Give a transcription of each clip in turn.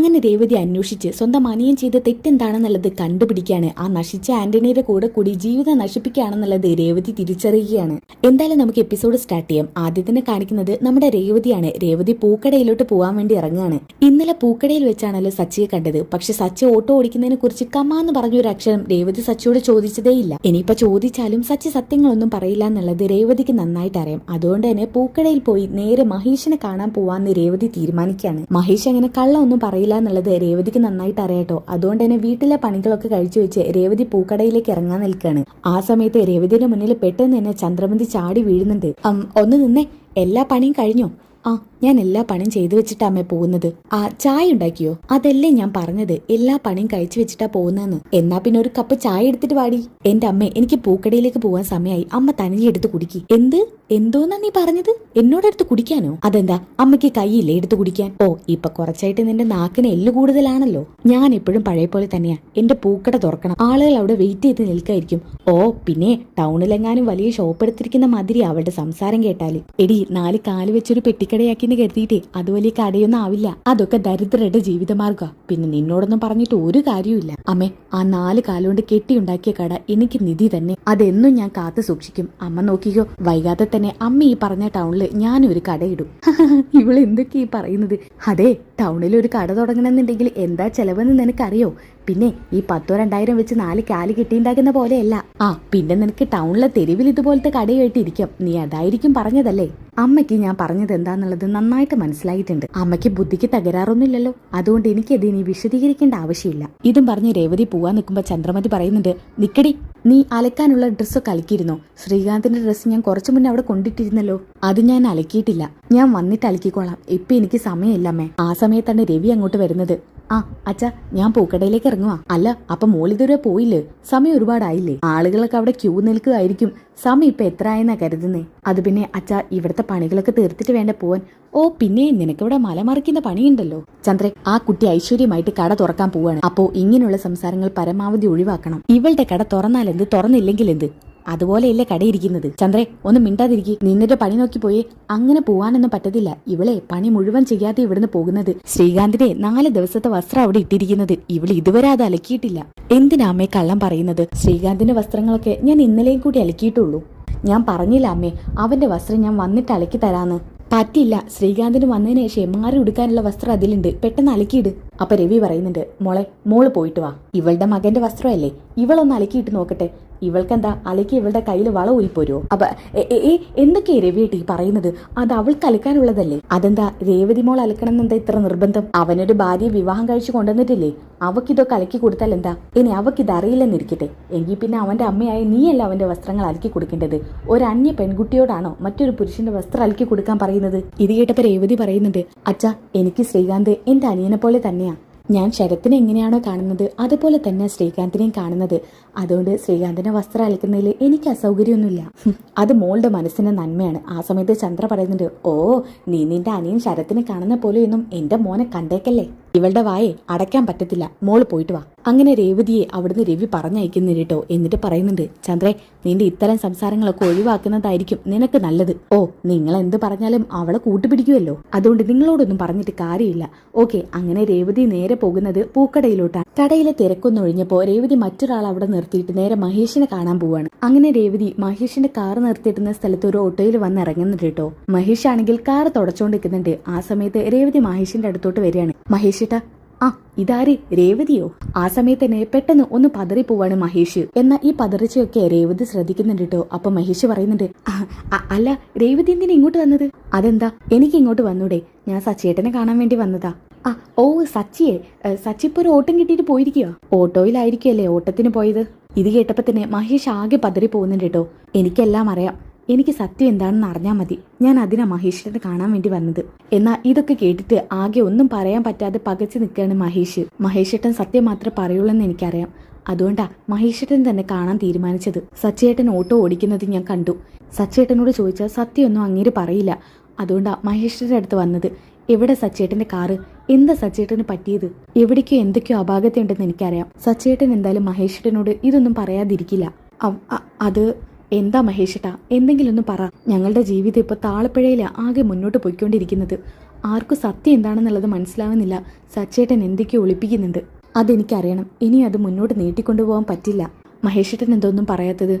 അങ്ങനെ രേവതി അന്വേഷിച്ച് സ്വന്തം അനിയൻ ചെയ്ത തെറ്റെന്താണെന്നുള്ളത് കണ്ടുപിടിക്കാണ്. ആ നശിച്ച ആന്റണിയുടെ കൂടെ കൂടി ജീവിതം നശിപ്പിക്കുകയാണെന്നുള്ളത് രേവതി തിരിച്ചറിയുകയാണ്. എന്തായാലും നമുക്ക് എപ്പിസോഡ് സ്റ്റാർട്ട് ചെയ്യാം. ആദ്യം തന്നെ കാണിക്കുന്നത് നമ്മുടെ രേവതിയാണ്. രേവതി പൂക്കടയിലോട്ട് പോകാൻ വേണ്ടി ഇറങ്ങുകയാണ്. ഇന്നലെ പൂക്കടയിൽ വെച്ചാണല്ലോ സച്ചിയെ കണ്ടത്. പക്ഷെ സച്ചി ഓട്ടോ ഓടിക്കുന്നതിനെ കുറിച്ച് കമാന്ന് പറഞ്ഞൊരു അക്ഷരം രേവതി സച്ചിയോട് ചോദിച്ചതേ ചോദിച്ചതേയില്ല ഇനിയിപ്പോ ചോദിച്ചാലും സച്ചി സത്യങ്ങളൊന്നും പറയില്ല എന്നുള്ളത് രേവതിക്ക് നന്നായിട്ട് അറിയാം. അതുകൊണ്ട് തന്നെ പൂക്കടയിൽ പോയി നേരെ മഹേഷിനെ കാണാൻ പോവാന്ന് രേവതി തീരുമാനിക്കുകയാണ്. മഹേഷ് അങ്ങനെ കള്ളൊന്നും പറയില്ല എന്നുള്ളത് രേവതിക്ക് നന്നായിട്ട് അറിയാട്ടോ അതുകൊണ്ട് തന്നെ വീട്ടിലെ പണികളൊക്കെ കഴിച്ചു വെച്ച് രേവതി പൂക്കടയിലേക്ക് ഇറങ്ങാൻ നിൽക്കുകയാണ് ആ സമയത്ത് രേവതിയുടെ മുന്നിൽ പെട്ടെന്ന് തന്നെ ചന്ദ്രമതി ചാടി വീഴുന്നുണ്ട്. ഒന്ന് നിന്നേ. എല്ലാ പണിയും കഴിഞ്ഞോ? ആ ഞാൻ എല്ലാ പണിയും ചെയ്തു വെച്ചിട്ടാ അമ്മേ പോകുന്നത്. ആ ചായ ഉണ്ടാക്കിയോ? അതല്ലേ ഞാൻ പറഞ്ഞത്. എല്ലാ പണിയും കഴിച്ചു വെച്ചിട്ടാ പോകുന്നതെന്ന്. എന്നാ പിന്നെ ഒരു കപ്പ് ചായ എടുത്തിട്ട് വാടി. എന്റെ അമ്മ എനിക്ക് പൂക്കടയിലേക്ക് പോകാൻ സമയമായി അമ്മ തനിയെ എടുത്ത് കുടിക്കി. എന്ത്? എന്തോന്നാ നീ പറഞ്ഞത്? എന്നോട് എടുത്ത് കുടിക്കാനോ? അതെന്താ? അമ്മയ്ക്ക് കൈയില്ലേ എടുത്ത് കുടിക്കാൻ? ഓ ഇപ്പൊ കുറച്ചായിട്ട് നിന്റെ നാക്കിന് എല്ല് കൂടുതലാണല്ലോ. ഞാൻ എപ്പോഴും പഴയ പോലെ തന്നെയാ. എന്റെ പൂക്കട തുറക്കണം. ആളുകൾ അവിടെ വെയിറ്റ് ചെയ്ത് നിൽക്കായിരിക്കും. ഓ പിന്നെ ടൗണിലെങ്ങാനും വലിയ ഷോപ്പ് എടുത്തിരിക്കുന്ന മാതിരി അവളുടെ സംസാരം കേട്ടാൽ. എടി നാല് കാൽ വെച്ചൊരു പെട്ടിക്കടയാക്കിന്ന് കരുതിയിട്ടേ അത് വലിയ കടയൊന്നും ആവില്ല. അതൊക്കെ ദരിദ്രരുടെ ജീവിതമാർഗ. പിന്നെ നിന്നോടൊന്നും പറഞ്ഞിട്ട് ഒരു കാര്യമില്ല അമ്മേ ആ നാല് കാലുകൊണ്ട് കെട്ടിയുണ്ടാക്കിയ കട എനിക്ക് നിധി തന്നെ. അതെന്നും ഞാൻ കാത്തു സൂക്ഷിക്കും. അമ്മ നോക്കിക്കോ വൈകാതെ തന്നെ അമ്മ ഈ പറഞ്ഞ ടൗണിൽ ഞാനൊരു കടയിടും. ഇവൾ എന്തൊക്കെ ഈ പറയുന്നത്? അതെ ടൗണിൽ ഒരു കട തുടങ്ങണമെന്നുണ്ടെങ്കിൽ എന്താ ചെലവെന്ന് നിനക്കറിയോ? പിന്നെ ഈ പത്തോ രണ്ടായിരം വെച്ച് നാല് കാൽ കിട്ടിയുണ്ടാക്കുന്ന പോലെയല്ല. ആ പിന്നെ നിനക്ക് ടൗണിലെ തെരുവിൽ ഇതുപോലത്തെ കടയായിട്ടിരിക്കും. നീ അതായിരിക്കും പറഞ്ഞതല്ലേ? അമ്മയ്ക്ക് ഞാൻ പറഞ്ഞത് എന്താന്നുള്ളത് നന്നായിട്ട് മനസ്സിലായിട്ടുണ്ട്. അമ്മയ്ക്ക് ബുദ്ധിക്ക് തകരാറൊന്നുമില്ലല്ലോ. അതുകൊണ്ട് എനിക്കത് ഇനി വിശദീകരിക്കേണ്ട ആവശ്യമില്ല. ഇതും പറഞ്ഞ് രേവതി പോവാൻ നിൽക്കുമ്പോൾ ചന്ദ്രമതി പറയുന്നുണ്ട് നിക്കടി നീ അലക്കാനുള്ള ഡ്രസ്സൊക്കെ അലക്കിയിരുന്നോ? ശ്രീകാന്തിന്റെ ഡ്രസ്സ് ഞാൻ കുറച്ചു മുന്നേ അവിടെ കൊണ്ടിട്ടിരുന്നല്ലോ. അത് ഞാൻ അലക്കിയിട്ടില്ല. ഞാൻ വന്നിട്ട് അലക്കിക്കോളാം. ഇപ്പൊ എനിക്ക് സമയമില്ലമ്മേ ആ സമയത്താണ് രവി അങ്ങോട്ട് വരുന്നത്. ആ അച്ഛ ഞാൻ പൂക്കടയിലേക്ക് ഇറങ്ങുവാ. അല്ല അപ്പൊ മോളിതുവരെ പോയില്ലേ? സമയം ഒരുപാടായില്ലേ? ആളുകളൊക്കെ അവിടെ ക്യൂ നിൽക്കുകയായിരിക്കും സമയം ഇപ്പൊ എത്ര ആയെന്നാ കരുതുന്നേ? അത് പിന്നെ അച്ഛ ഇവിടുത്തെ പണികളൊക്കെ തീർത്തിട്ട് വേണ്ട പോവാൻ. ഓ പിന്നെ നിനക്കിവിടെ മലമറിക്കുന്ന പണിയുണ്ടല്ലോ. ചന്ദ്രൻ ആ കുട്ടി ഐശ്വര്യമായിട്ട് കട തുറക്കാൻ പോവാണ്. അപ്പോ ഇങ്ങനെയുള്ള സംസാരങ്ങൾ പരമാവധി ഒഴിവാക്കണം. ഇവളുടെ കട തുറന്നാൽ എന്ത്? തുറന്നില്ലെങ്കിൽ എന്ത്? അതുപോലെയല്ലേ കടയിരിക്കുന്നത്? ചന്ദ്രേ ഒന്ന് മിണ്ടാതിരിക്കി. നിന്നിട്ട് പണി നോക്കി പോയി. അങ്ങനെ പോവാനൊന്നും പറ്റത്തില്ല. ഇവളെ പണി മുഴുവൻ ചെയ്യാതെ ഇവിടുന്ന് പോകുന്നത്. ശ്രീകാന്തിന്റെ നാല് ദിവസത്തെ വസ്ത്രം അവിടെ ഇട്ടിരിക്കുന്നത്. ഇവൾ ഇതുവരെ അത് അലക്കിയിട്ടില്ല. എന്തിനാ അമ്മേ കള്ളം പറയുന്നത്? ശ്രീകാന്തിന്റെ വസ്ത്രങ്ങളൊക്കെ ഞാൻ ഇന്നലെയും കൂടി അലക്കിയിട്ടുള്ളൂ. ഞാൻ പറഞ്ഞില്ല അമ്മേ അവന്റെ വസ്ത്രം ഞാൻ വന്നിട്ട് അലക്കി തരാന്ന്. പറ്റില്ല ശ്രീകാന്തിന് വന്നതിന് ശേഷം മാറി ഉടുക്കാനുള്ള വസ്ത്രം അതിലുണ്ട്. പെട്ടെന്ന് അലക്കിയിട്. അപ്പൊ രവി പറയുന്നുണ്ട് മോളെ മോൾ പോയിട്ട് വാ. ഇവളുടെ മകന്റെ വസ്ത്രമല്ലേ? ഇവളൊന്ന് അലക്കിയിട്ട് നോക്കട്ടെ. ഇവൾക്കെന്താ? അലക്ക് ഇവളുടെ കയ്യിൽ വള ഊരിപ്പോരോ അപ്പൊ എന്തൊക്കെ രവിയേട്ടി പറയുന്നത്? അത് അവൾക്ക് അലക്കാനുള്ളതല്ലേ? അതെന്താ രേവതി മോൾ അലക്കണം എന്നെന്താ ഇത്ര നിർബന്ധം? അവനൊരു ഭാര്യ വിവാഹം കഴിച്ചു കൊണ്ടുവന്നിട്ടില്ലേ? അവക്കിതൊക്കെ അലക്കി കൊടുത്താൽ എന്താ? ഇനി അവക്കിത് അറിയില്ലെന്നിരിക്കട്ടെ. എങ്കിൽ പിന്നെ അവന്റെ അമ്മയായ നീയല്ല അവന്റെ വസ്ത്രങ്ങൾ അലക്കി കൊടുക്കേണ്ടത്? ഒരു അന്യ പെൺകുട്ടിയോടാണോ മറ്റൊരു പുരുഷന്റെ വസ്ത്രം അലക്കി കൊടുക്കാൻ പറയുന്നത്? ഇത് കേട്ടപ്പോ രേവതി പറയുന്നുണ്ട് അച്ഛാ എനിക്ക് ശ്രീകാന്ത് എന്റെ അനിയനെ പോലെ തന്നെയാ. ഞാൻ ശരത്തിനെ എങ്ങനെയാണോ കാണുന്നത് അതുപോലെ തന്നെ ശ്രീകാന്തിനെയും കാണുന്നത്. അതുകൊണ്ട് ശ്രീകാന്തിന്റെ വസ്ത്രം അലക്കുന്നതിൽ എനിക്ക് അസൗകര്യമൊന്നുമില്ല. അത് മോളുടെ മനസ്സിന്റെ നന്മയാണ്. ആ സമയത്ത് ചന്ദ്ര പറയുന്നുണ്ട് ഓ നീ നിന്റെ അനിയൻ ശരത്തിനെ കാണുന്ന പോലെയൊന്നും എന്റെ മോനെ കണ്ടേക്കല്ലേ? ഇവളുടെ വായെ അടയ്ക്കാൻ പറ്റത്തില്ല. മോൾ പോയിട്ട് വാ. അങ്ങനെ രേവതിയെ അവിടുന്ന് രവി പറഞ്ഞയക്കുന്നില്ല കേട്ടോ. എന്നിട്ട് പറയുന്നുണ്ട് ചന്ദ്രേ നിന്റെ ഇത്തരം സംസാരങ്ങളൊക്കെ ഒഴിവാക്കുന്നതായിരിക്കും നിനക്ക് നല്ലത്. ഓ നിങ്ങൾ എന്ത് പറഞ്ഞാലും അവളെ കൂട്ടുപിടിക്കുമല്ലോ അതുകൊണ്ട് നിങ്ങളോടൊന്നും പറഞ്ഞിട്ട് കാര്യമില്ല. ഓക്കെ അങ്ങനെ രേവതി നേരെ പോകുന്നത് പൂക്കടയിലോട്ടാണ്. കടയിലെ തിരക്കൊന്നൊഴിഞ്ഞപ്പോ രേവതി മറ്റൊരാൾ അവിടെ നിർത്തിയിട്ട് നേരെ മഹേഷിനെ കാണാൻ പോവാണ്. അങ്ങനെ രേവതി മഹേഷിന്റെ കാർ നിർത്തിയിട്ടുന്ന സ്ഥലത്ത് ഒരു ഓട്ടോയിൽ വന്ന് ഇറങ്ങുന്നുണ്ട് കേട്ടോ. മഹേഷ് ആണെങ്കിൽ കാർ തുടച്ചോണ്ടിരിക്കുന്നുണ്ട്. ആ സമയത്ത് രേവതി മഹേഷിന്റെ അടുത്തോട്ട് വരികയാണ്. മഹേഷിട്ടാ. ആ ഇതാര്? രേവതിയോ? ആ സമയത്ത് തന്നെ പെട്ടെന്ന് ഒന്ന് പതറി പോവാണ് മഹേഷ്. എന്ന ഈ പതറിച്ചയൊക്കെ രേവതി ശ്രദ്ധിക്കുന്നുണ്ട് കേട്ടോ അപ്പൊ മഹേഷ് പറയുന്നുണ്ട് "ആ, അ- അല്ല രേവതി എന്തിനാ ഇങ്ങോട്ട് വന്നത്? അതെന്താ? എനിക്ക് ഇങ്ങോട്ട് വന്നൂടെ. ഞാൻ സച്ചേട്ടനെ കാണാൻ വേണ്ടി വന്നതാ. ആ ഓ സച്ചിയെ. സച്ചി ഇപ്പൊ ഒരു ഓട്ടം കിട്ടിയിട്ട് പോയിരിക്കുക ഓട്ടോയിലായിരിക്കും അല്ലേ ഓട്ടത്തിന് പോയത്? ഇത് കേട്ടപ്പോ തന്നെ മഹേഷ് ആകെ പതറി പോകുന്നുണ്ട് കേട്ടോ എനിക്കെല്ലാം അറിയാം. എനിക്ക് സത്യം എന്താണെന്ന് അറിഞ്ഞാൽ മതി. ഞാൻ അതിനാ മഹേഷിനെ കാണാൻ വേണ്ടി വന്നത്. എന്നാൽ ഇതൊക്കെ കേട്ടിട്ട് ആകെ ഒന്നും പറയാൻ പറ്റാതെ പകച്ചു നിൽക്കുകയാണ് മഹേഷ്. മഹേഷേട്ടൻ സത്യം മാത്രമേ പറയുള്ളൂ എന്ന് എനിക്കറിയാം. അതുകൊണ്ടാ മഹേഷേട്ടൻ തന്നെ കാണാൻ തീരുമാനിച്ചത്. സച്ചേട്ടൻ ഓട്ടോ ഓടിക്കുന്നത് ഞാൻ കണ്ടു. സച്ചേട്ടനോട് ചോദിച്ചാൽ സത്യമൊന്നും അങ്ങേര് പറയില്ല. അതുകൊണ്ടാ മഹേഷിന്റെ അടുത്ത് വന്നത്. എവിടെ സച്ചേട്ടന്റെ കാറ്? എന്താ സച്ചേട്ടന് പറ്റിയത്? എവിടേക്കോ എന്തൊക്കെയോ അപാകതയുണ്ടെന്ന് എനിക്കറിയാം. സച്ചേട്ടൻ എന്തായാലും മഹേഷേട്ടനോട് ഇതൊന്നും പറയാതിരിക്കില്ല. അത് എന്താ മഹേഷേട്ടാ? എന്തെങ്കിലും ഒന്ന് പറ. ഞങ്ങളുടെ ജീവിതം ഇപ്പൊ താളപ്പിഴയില ആകെ മുന്നോട്ട് പോയിക്കൊണ്ടിരിക്കുന്നത്. ആർക്കും സത്യം എന്താണെന്നുള്ളത് മനസ്സിലാവുന്നില്ല. സച്ചേട്ടൻ എന്തൊക്കെയോ ഒളിപ്പിക്കുന്നുണ്ട്. അതെനിക്കറിയണം. ഇനി അത് മുന്നോട്ട് നീട്ടിക്കൊണ്ടുപോകാൻ പറ്റില്ല. മഹേഷേട്ടൻ എന്തൊന്നും പറയാത്തത്.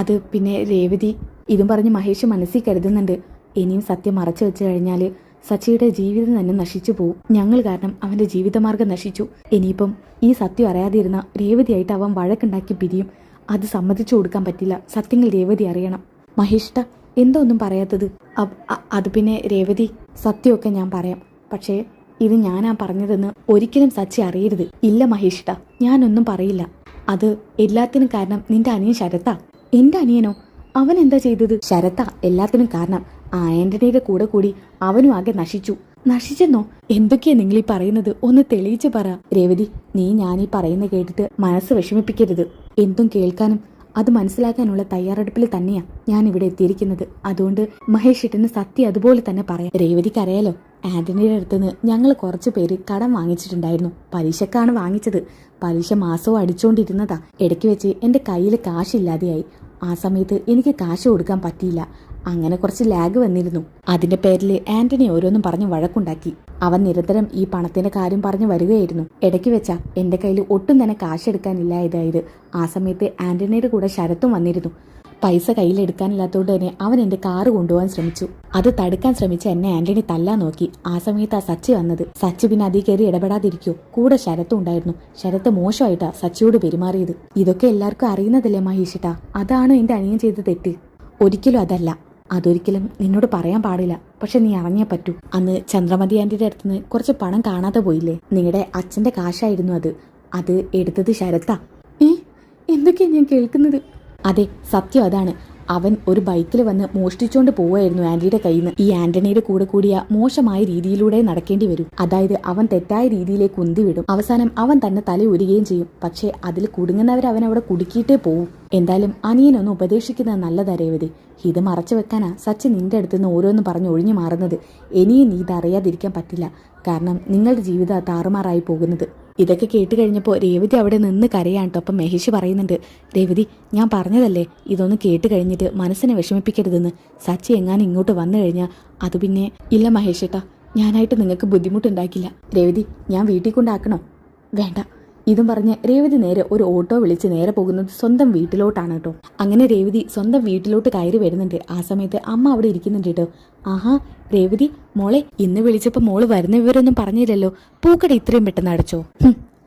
അത് പിന്നെ രേവതി. ഇതും പറഞ്ഞ് മഹേഷ് മനസ്സിൽ കരുതുന്നുണ്ട്. ഇനിയും സത്യം മറച്ചു വെച്ച് കഴിഞ്ഞാൽ സച്ചിയുടെ ജീവിതം തന്നെ നശിച്ചു പോവും. ഞങ്ങൾ കാരണം അവന്റെ ജീവിതമാർഗം നശിച്ചു. ഇനിയിപ്പം ഈ സത്യം അറിയാതിരുന്ന രേവതിയായിട്ട് അവൻ വഴക്കുണ്ടാക്കി പിരിയും. അത് സമ്മതിച്ചു കൊടുക്കാൻ പറ്റില്ല. സത്യങ്ങൾ രേവതി അറിയണം. മഹിഷ്ട എന്തോ ഒന്നും പറയാത്തത്. അത് പിന്നെ രേവതി സത്യമൊക്കെ ഞാൻ പറയാം. പക്ഷേ ഇത് ഞാനാ പറഞ്ഞതെന്ന് ഒരിക്കലും സച്ചി അറിയരുത്. ഇല്ല മഹേഷിട്ട ഞാനൊന്നും പറയില്ല. അത് എല്ലാത്തിനും കാരണം നിന്റെ അനിയൻ ശരത്താ. എന്റെ അനിയനോ? അവൻ എന്താ ചെയ്തത്? ശരത്ത എല്ലാത്തിനും കാരണം. ആ കൂടെ കൂടി അവനും ആകെ നശിച്ചു. നശിച്ചെന്നോ? എന്തൊക്കെയാ നിങ്ങൾ ഈ പറയുന്നത്? ഒന്ന് തെളിയിച്ചു പറ. രേവതി നീ ഞാൻ ഈ പറയുന്ന കേട്ടിട്ട് മനസ്സ് വിഷമിപ്പിക്കരുത്. എന്തും കേൾക്കാനും അത് മനസ്സിലാക്കാനുള്ള തയ്യാറെടുപ്പിൽ തന്നെയാ ഞാൻ ഇവിടെ എത്തിയിരിക്കുന്നത്. അതുകൊണ്ട് മഹേഷ് ഏട്ടന് സത്യം അതുപോലെ തന്നെ പറയാം. രേവതിക്ക് അറിയാലോ ആന്റണിയുടെ അടുത്തുനിന്ന് ഞങ്ങൾ കുറച്ച് പേര് കടം വാങ്ങിച്ചിട്ടുണ്ടായിരുന്നു. പലിശക്കാണ് വാങ്ങിച്ചത്. പലിശ മാസവും അടിച്ചുകൊണ്ടിരുന്നതാ ഇടയ്ക്ക് വെച്ച് എന്റെ കയ്യിൽ കാശില്ലാതെയായി. ആ സമയത്ത് എനിക്ക് കാശ് കൊടുക്കാൻ പറ്റിയില്ല. അങ്ങനെ കുറച്ച് ലാഗ് വന്നിരുന്നു. അതിന്റെ പേരിൽ ആന്റണി ഓരോന്നും പറഞ്ഞ് വഴക്കുണ്ടാക്കി. അവൻ നിരന്തരം ഈ പണത്തിന്റെ കാര്യം പറഞ്ഞു വരികയായിരുന്നു. ഇടയ്ക്ക് വെച്ചാ എന്റെ കയ്യിൽ ഒട്ടും തന്നെ കാശെടുക്കാനില്ലായതായത് ആ സമയത്ത് ആന്റണിയുടെ കൂടെ ശരത്തും വന്നിരുന്നു. പൈസ കയ്യിലെടുക്കാനില്ലാത്തതുകൊണ്ട് തന്നെ അവൻ എന്റെ കാറ് കൊണ്ടുപോകാൻ ശ്രമിച്ചു. അത് തടുക്കാൻ ശ്രമിച്ച എന്നെ ആന്റണി തല്ലാൻ നോക്കി. ആ സമയത്ത് ആ സച്ചി വന്നത്. സച്ചി പിന്നെ അതിൽ കയറി ഇടപെടാതിരിക്കോ. കൂടെ ശരത്തും ഉണ്ടായിരുന്നു. ശരത്ത് മോശമായിട്ടാ സച്ചിയോട് പെരുമാറിയത്. ഇതൊക്കെ എല്ലാവർക്കും അറിയുന്നതല്ലേ മഹേഷിട്ടാ അതാണ് എന്റെ അനിയൻ ചെയ്ത തെറ്റ്. ഒരിക്കലും അതല്ല. അതൊരിക്കലും നിന്നോട് പറയാൻ പാടില്ല. പക്ഷെ നീ അറിഞ്ഞേ പറ്റൂ. അന്ന് ചന്ദ്രമതി ആന്റിയുടെ അടുത്തുനിന്ന് കുറച്ച് പണം കാണാതെ പോയില്ലേ? നിങ്ങളുടെ അച്ഛന്റെ കാശായിരുന്നു അത്. അത് എടുത്തത് ശരത്താ. ഏ? എന്തൊക്കെയാ ഞാൻ കേൾക്കുന്നത്? അതെ സത്യം അതാണ്. അവൻ ഒരു ബൈക്കിൽ വന്ന് മോഷ്ടിച്ചുകൊണ്ട് പോവുമായിരുന്നു ആന്റിയുടെ കയ്യിൽ നിന്ന് ഈ ആന്റണിയുടെ കൂടെ കൂടിയ മോശമായ രീതിയിലൂടെ നടക്കേണ്ടി വരും. അതായത് അവൻ തെറ്റായ രീതിയിലേക്ക് ഉന്തിവിടും. അവസാനം അവൻ തന്നെ തല ഉരുകയും ചെയ്യും. പക്ഷേ അതിൽ കുടുങ്ങുന്നവർ അവൻ അവിടെ കുടുക്കിയിട്ടേ പോവും. എന്തായാലും അനിയനൊന്ന് ഉപദേശിക്കുന്നത് നല്ലതാ രേവതി. ഇത് മറച്ചു വെക്കാനാ സച്ചിൻ നിന്റെ അടുത്ത് നിന്ന് ഓരോന്ന് പറഞ്ഞ് ഒഴിഞ്ഞു മാറുന്നത്. ഇനിയും നീ ഇതറിയാതിരിക്കാൻ പറ്റില്ല. കാരണം നിങ്ങളുടെ ജീവിതം താറുമാറായി പോകുന്നത്. ഇതൊക്കെ കേട്ട് കഴിഞ്ഞപ്പോൾ രേവതി അവിടെ നിന്ന് കരയാണ് കേട്ടോ അപ്പം മഹേഷ് പറയുന്നുണ്ട് രേവതി ഞാൻ പറഞ്ഞതല്ലേ ഇതൊന്ന് കേട്ട് കഴിഞ്ഞിട്ട് മനസ്സിനെ വിഷമിപ്പിക്കരുതെന്ന്. സച്ചി എങ്ങാനും ഇങ്ങോട്ട് വന്നു കഴിഞ്ഞാൽ അത് പിന്നെ ഇല്ല മഹേഷേട്ടാ ഞാനായിട്ട് നിങ്ങൾക്ക് ബുദ്ധിമുട്ടുണ്ടാക്കില്ല. രേവതി ഞാൻ വീട്ടിൽ കൊണ്ടാക്കണോ? വേണ്ട. ഇതും പറഞ്ഞ് രേവതി നേരെ ഒരു ഓട്ടോ വിളിച്ച് നേരെ പോകുന്നത് സ്വന്തം വീട്ടിലോട്ടാണ് കേട്ടോ. അങ്ങനെ രേവതി സ്വന്തം വീട്ടിലോട്ട് കയറി വരുന്നുണ്ട്. ആ സമയത്ത് അമ്മ അവിടെ ഇരിക്കുന്നുണ്ട് കേട്ടോ. ആഹാ രേവതി മോളെ ഇന്ന് വിളിച്ചപ്പോൾ മോൾ വരുന്ന വിവരമൊന്നും പറഞ്ഞില്ലല്ലോ. പൂക്കട ഇത്രയും പെട്ടെന്ന് അടച്ചോ?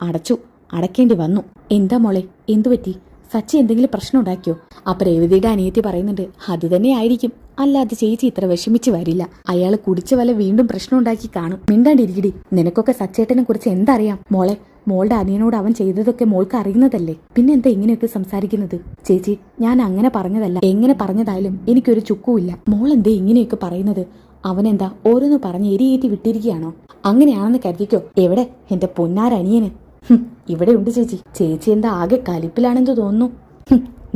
അടച്ചു. അടക്കേണ്ടി വന്നു. എന്താ മോളെ എന്തു പറ്റി? സച്ചി എന്തെങ്കിലും പ്രശ്നം ഉണ്ടാക്കിയോ? അപ്പൊ രേവതിയുടെ അനിയത്തി പറയുന്നുണ്ട് അത് തന്നെ ആയിരിക്കും. അല്ലാതെ ചേച്ചി ഇത്ര വിഷമിച്ച് വരില്ല. അയാൾ കുടിച്ച വല വീണ്ടും പ്രശ്നം ഉണ്ടാക്കി കാണും. മിണ്ടാണ്ടിരിക്കടി. നിനക്കൊക്കെ സച്ചേട്ടനെ കുറിച്ച് എന്തറിയാം മോളെ മോളുടെ അനിയനോട് അവൻ ചെയ്തതൊക്കെ മോൾക്ക് അറിയുന്നതല്ലേ? പിന്നെ എന്താ ഇങ്ങനെയൊക്കെ സംസാരിക്കുന്നത്? ചേച്ചി ഞാൻ അങ്ങനെ പറഞ്ഞതല്ല. എങ്ങനെ പറഞ്ഞതായാലും എനിക്കൊരു ചുക്കുമില്ല. മോൾ എന്താ ഇങ്ങനെയൊക്കെ പറയുന്നത്? അവനെന്താ ഓരോന്ന് പറഞ്ഞ് എരിയേറ്റി വിട്ടിരിക്കുകയാണോ? അങ്ങനെയാണെന്ന് കരുതിക്കോ? എവിടെ? എന്റെ പൊന്നാരനിയന്. ഇവിടെ ഉണ്ട് ചേച്ചി. ചേച്ചി എന്താ ആകെ കലിപ്പിലാണെന്ന് തോന്നുന്നു.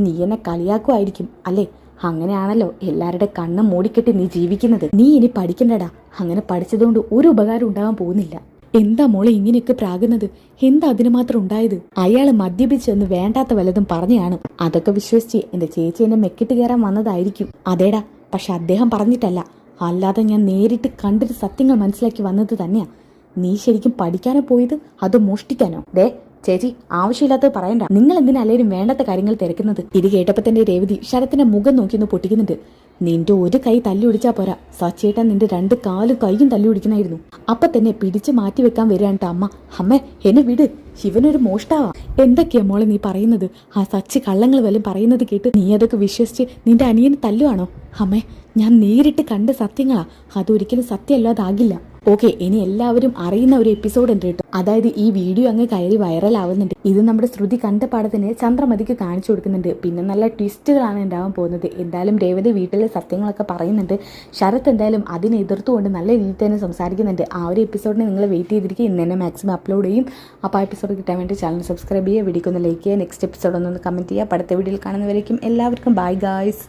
നീ എന്നെ കളിയാക്കുമായിരിക്കും അല്ലേ? അങ്ങനെയാണല്ലോ എല്ലാവരുടെ കണ്ണും മൂടിക്കെട്ടി നീ ജീവിക്കുന്നത്. നീ ഇനി പഠിക്കണ്ടടാ. അങ്ങനെ പഠിച്ചതുകൊണ്ട് ഒരു ഉപകാരം ഉണ്ടാവാൻ പോകുന്നില്ല. എന്താ മോളെ ഇങ്ങനെയൊക്കെ പ്രാകുന്നത്? എന്താ അതിന് മാത്രം ഉണ്ടായത്? അയാൾ മദ്യപിച്ചൊന്ന് വേണ്ടാത്ത വല്ലതും പറഞ്ഞാണ്. അതൊക്കെ വിശ്വസിച്ച് എന്റെ ചേച്ചി എന്നെ മെക്കിട്ട് കയറാൻ വന്നതായിരിക്കും. അതേടാ പക്ഷെ അദ്ദേഹം പറഞ്ഞിട്ടല്ല. അല്ലാതെ ഞാൻ നേരിട്ട് കണ്ടിട്ട് സത്യങ്ങൾ മനസ്സിലാക്കി വന്നത് തന്നെയാ. നീ ശരിക്കും പഠിക്കാനോ പോയത്? അത് മോഷ്ടിക്കാനോ? ദേ ചേച്ചി ആവശ്യമില്ലാത്തത് പറയണ്ട. നിങ്ങൾ എന്തിനാ അല്ലേലും വേണ്ടാത്ത കാര്യങ്ങൾ തിരക്കുന്നത്? ഇത് കേട്ടപ്പോ തന്നെ രേവതി ശരത്തിന്റെ മുഖം നോക്കി ഒന്ന് പൊട്ടിക്കുന്നുണ്ട്. നിന്റെ ഒരു കൈ തല്ലി ഒടിച്ചാ പോരാ. സച്ചേട്ടൻ നിന്റെ രണ്ട് കാലും കൈയും തല്ലി ഒടിക്കണായിരുന്നു. അപ്പൊ തന്നെ പിടിച്ചു മാറ്റി വെക്കാൻ വരികയാണ് അമ്മ. അമ്മേ എന്നെ വിട്. ശിവനൊരു മോഷ്ടാവാ. എന്തൊക്കെയാ മോളെ നീ പറയുന്നത്? ആ സച്ചി കള്ളങ്ങൾ വല്ലതും പറയുന്നത് കേട്ട് നീ അതൊക്കെ വിശ്വസിച്ച് നിന്റെ അനിയന് തല്ലുവാണോ? അമ്മേ ഞാൻ നേരിട്ട് കണ്ട സത്യങ്ങളാ. അതൊരിക്കലും സത്യമല്ലാതാകില്ല ഓക്കെ ഇനി എല്ലാവരും അറിയുന്ന ഒരു എപ്പിസോഡ് ഉണ്ട് കേട്ടോ. അതായത് ഈ വീഡിയോ അങ്ങ് കയറി വൈറൽ ആവുന്നുണ്ട് ഇത് നമ്മുടെ ശ്രുതി കണ്ട പാടത്തിന് ചന്ദ്രമതിക്ക് കാണിച്ചു കൊടുക്കുന്നുണ്ട്. പിന്നെ നല്ല ട്വിസ്റ്റുകളാണ് ഉണ്ടാവാൻ പോകുന്നത്. എന്തായാലും രേവതി വീട്ടിലെ സത്യങ്ങളൊക്കെ പറയുന്നുണ്ട്. ശരത് എന്തായാലും അതിനെ എതിർത്തുകൊണ്ട് നല്ല രീതിയിൽ തന്നെ സംസാരിക്കുന്നുണ്ട്. ആ ഒരു എപ്പിസോഡിന് നിങ്ങൾ വെയിറ്റ് ചെയ്തിരിക്കുക. ഇന്ന് തന്നെ മാക്സിമം അപ്ലോഡ് ചെയ്യും. അപ്പോൾ ആ എപ്പിസോഡ് കിട്ടാൻ വേണ്ടി ചാനൽ സബ്സ്ക്രൈബ് ചെയ്യുക. വീഡിയോക്ക് ഒന്ന് ലൈക്ക് ചെയ്യുക. നെക്സ്റ്റ് എപ്പിസോഡ് ഒന്ന് കമന്റ് ചെയ്യുക. അടുത്ത വീഡിയോയിൽ കാണുന്നവരേക്കും എല്ലാവർക്കും ബൈ ഗായ്സ്